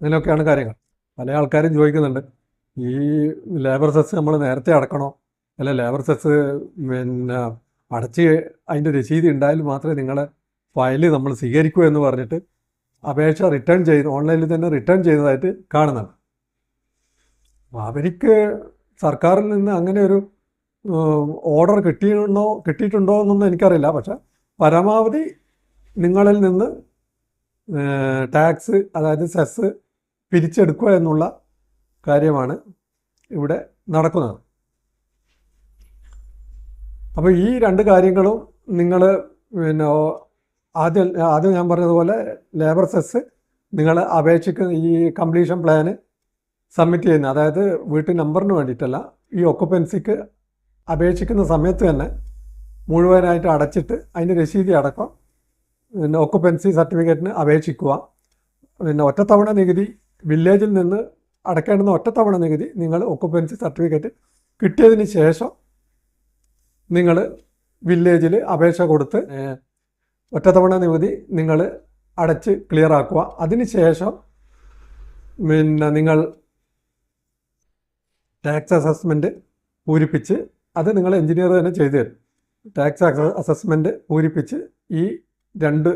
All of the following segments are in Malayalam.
ഇതിലൊക്കെയാണ് കാര്യങ്ങൾ. പല ആൾക്കാരും ചോദിക്കുന്നുണ്ട് ഈ ലേബർ സെസ് നമ്മൾ നേരത്തെ അടക്കണോ? അല്ല ലേബർ സെസ് പിന്നെ അടച്ച് അതിന്റെ രസീത് ഉണ്ടായാൽ മാത്രമേ നിങ്ങളെ ഫയൽ നമ്മൾ സ്വീകരിക്കൂ എന്ന് പറഞ്ഞിട്ട് അപേക്ഷ റിട്ടേൺ ചെയ്ത് ഓൺലൈനിൽ തന്നെ റിട്ടേൺ ചെയ്തതായിട്ട് കാണുന്നുണ്ട്. അവർക്ക് സർക്കാരിൽ നിന്ന് അങ്ങനെ ഒരു ഓർഡർ കിട്ടിയിട്ടുണ്ടോ കിട്ടിയിട്ടുണ്ടോ എന്നൊന്നും എനിക്കറിയില്ല. പക്ഷെ പരമാവധി നിങ്ങളിൽ നിന്ന് ടാക്സ് അതായത് സെസ് പിരിച്ചെടുക്കുക എന്നുള്ള കാര്യമാണ് ഇവിടെ നടക്കുന്നത്. അപ്പോൾ ഈ രണ്ട് കാര്യങ്ങളും നിങ്ങൾ പിന്നെ ആദ്യം ആദ്യം ഞാൻ പറഞ്ഞതുപോലെ ലേബർ സെസ് നിങ്ങൾ അപേക്ഷിക്കുന്ന ഈ കംപ്ലീഷൻ പ്ലാന് സബ്മിറ്റ് ചെയ്യുന്ന അതായത് വീട്ടു നമ്പറിന് വേണ്ടിയിട്ടല്ല ഈ ഒക്കുപ്പൻസിക്ക് അപേക്ഷിക്കുന്ന സമയത്ത് തന്നെ മുഴുവനായിട്ട് അടച്ചിട്ട് അതിന്റെ രസീതി അടക്കം പിന്നെ ഒക്കുപ്പൻസി സർട്ടിഫിക്കറ്റിന് അപേക്ഷിക്കുക. പിന്നെ ഒറ്റത്തവണ നികുതി വില്ലേജിൽ നിന്ന് അടക്കേണ്ടുന്ന ഒറ്റത്തവണ നികുതി നിങ്ങൾ ഒക്കുപ്പൻസി സർട്ടിഫിക്കറ്റ് കിട്ടിയതിന് ശേഷം നിങ്ങൾ വില്ലേജിൽ അപേക്ഷ കൊടുത്ത് ഒറ്റത്തവണ നികുതി നിങ്ങൾ അടച്ച് ക്ലിയർ ആക്കുക. അതിന് ശേഷം പിന്നെ നിങ്ങൾ ടാക്സ് അസസ്മെന്റ് പൂരിപ്പിച്ച് അത് നിങ്ങൾ എഞ്ചിനീയർ തന്നെ ചെയ്തു തരും. ടാക്സ് അസസ്മെന്റ് പൂരിപ്പിച്ച് ഈ രണ്ട്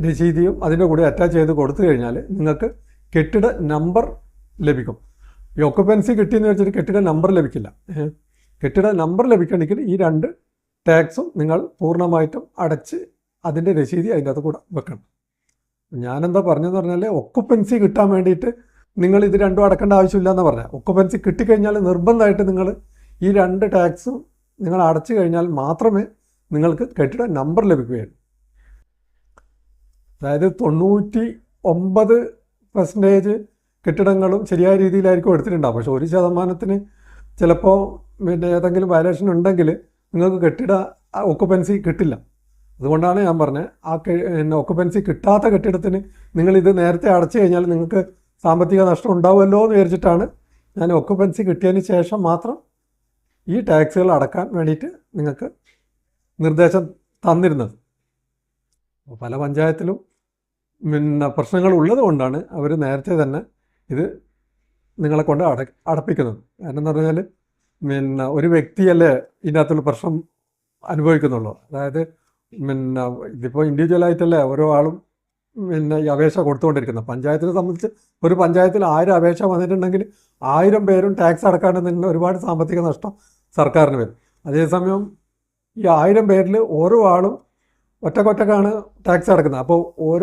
രസീതിയും അതിന്റെ കൂടെ അറ്റാച്ച് ചെയ്ത് കൊടുത്തു കഴിഞ്ഞാൽ നിങ്ങൾക്ക് കെട്ടിട നമ്പർ ലഭിക്കും. ഈ ഒക്കുപ്പൻസി കിട്ടിയെന്ന് വെച്ചിട്ട് കെട്ടിട നമ്പർ ലഭിക്കില്ല. കെട്ടിട നമ്പർ ലഭിക്കണമെങ്കിൽ ഈ രണ്ട് ടാക്സും നിങ്ങൾ പൂർണമായിട്ടും അടച്ച് അതിന്റെ രസീതി അതിന്റെ അകത്ത് കൂടെ വെക്കണം. ഞാനെന്താ പറഞ്ഞതെന്ന് പറഞ്ഞാൽ ഒക്കുപ്പൻസി കിട്ടാൻ വേണ്ടിയിട്ട് നിങ്ങൾ ഇത് രണ്ടും അടക്കേണ്ട ആവശ്യമില്ല എന്ന് പറഞ്ഞാൽ ഒക്കുപ്പൻസി കിട്ടിക്കഴിഞ്ഞാൽ നിർബന്ധമായിട്ട് നിങ്ങൾ ഈ രണ്ട് ടാക്സും നിങ്ങൾ അടച്ചു കഴിഞ്ഞാൽ മാത്രമേ നിങ്ങൾക്ക് കെട്ടിട നമ്പർ ലഭിക്കുകയുള്ളൂ. അതായത് തൊണ്ണൂറ്റി ഒമ്പത് പെർസെന്റേജ് കെട്ടിടങ്ങളും ശരിയായ രീതിയിലായിരിക്കും എടുത്തിട്ടുണ്ടാവും പക്ഷെ ഒരു ശതമാനത്തിന് ചിലപ്പോൾ പിന്നെ ഏതെങ്കിലും വയലേഷൻ ഉണ്ടെങ്കിൽ നിങ്ങൾക്ക് കെട്ടിട ഒക്കുപ്പൻസി കിട്ടില്ല. അതുകൊണ്ടാണ് ഞാൻ പറഞ്ഞത് ആ പിന്നെ ഒക്കുപ്പൻസി കിട്ടാത്ത കെട്ടിടത്തിന് ഇത് നേരത്തെ അടച്ചു കഴിഞ്ഞാൽ നിങ്ങൾക്ക് സാമ്പത്തിക നഷ്ടം ഉണ്ടാവുമല്ലോ എന്ന് വിചാരിച്ചിട്ടാണ് ഞാൻ ഒക്കുപ്പൻസി കിട്ടിയതിന് ശേഷം മാത്രം ഈ ടാക്സുകൾ അടക്കാൻ വേണ്ടിയിട്ട് നിങ്ങൾക്ക് നിർദ്ദേശം തന്നിരുന്നത്. പല പഞ്ചായത്തിലും പിന്നെ പ്രശ്നങ്ങൾ ഉള്ളത് കൊണ്ടാണ് അവർ നേരത്തെ തന്നെ ഇത് നിങ്ങളെ കൊണ്ട് അട അടപ്പിക്കുന്നത്. കാരണം എന്ന് പറഞ്ഞാൽ പിന്നെ ഒരു വ്യക്തിയല്ലേ ഇതിനകത്തുള്ള പ്രശ്നം അനുഭവിക്കുന്നുള്ളൂ. അതായത് പിന്നെ ഇതിപ്പോൾ ഇൻഡിവിജ്വലായിട്ടല്ലേ ഓരോ ആളും പിന്നെ ഈ അപേക്ഷ കൊടുത്തുകൊണ്ടിരിക്കുന്നത്. പഞ്ചായത്തിനെ സംബന്ധിച്ച് ഒരു പഞ്ചായത്തിൽ ആയിരം അപേക്ഷ വന്നിട്ടുണ്ടെങ്കിൽ ആയിരം പേരും ടാക്സ് അടക്കാണ്ട് നിന്ന് ഒരുപാട് സാമ്പത്തിക നഷ്ടം സർക്കാരിന് വരും. അതേസമയം ഈ ആയിരം പേരിൽ ഓരോ ആളും ഒറ്റക്കൊറ്റക്കാണ് ടാക്സ് അടക്കുന്നത്. അപ്പോൾ ഓരോ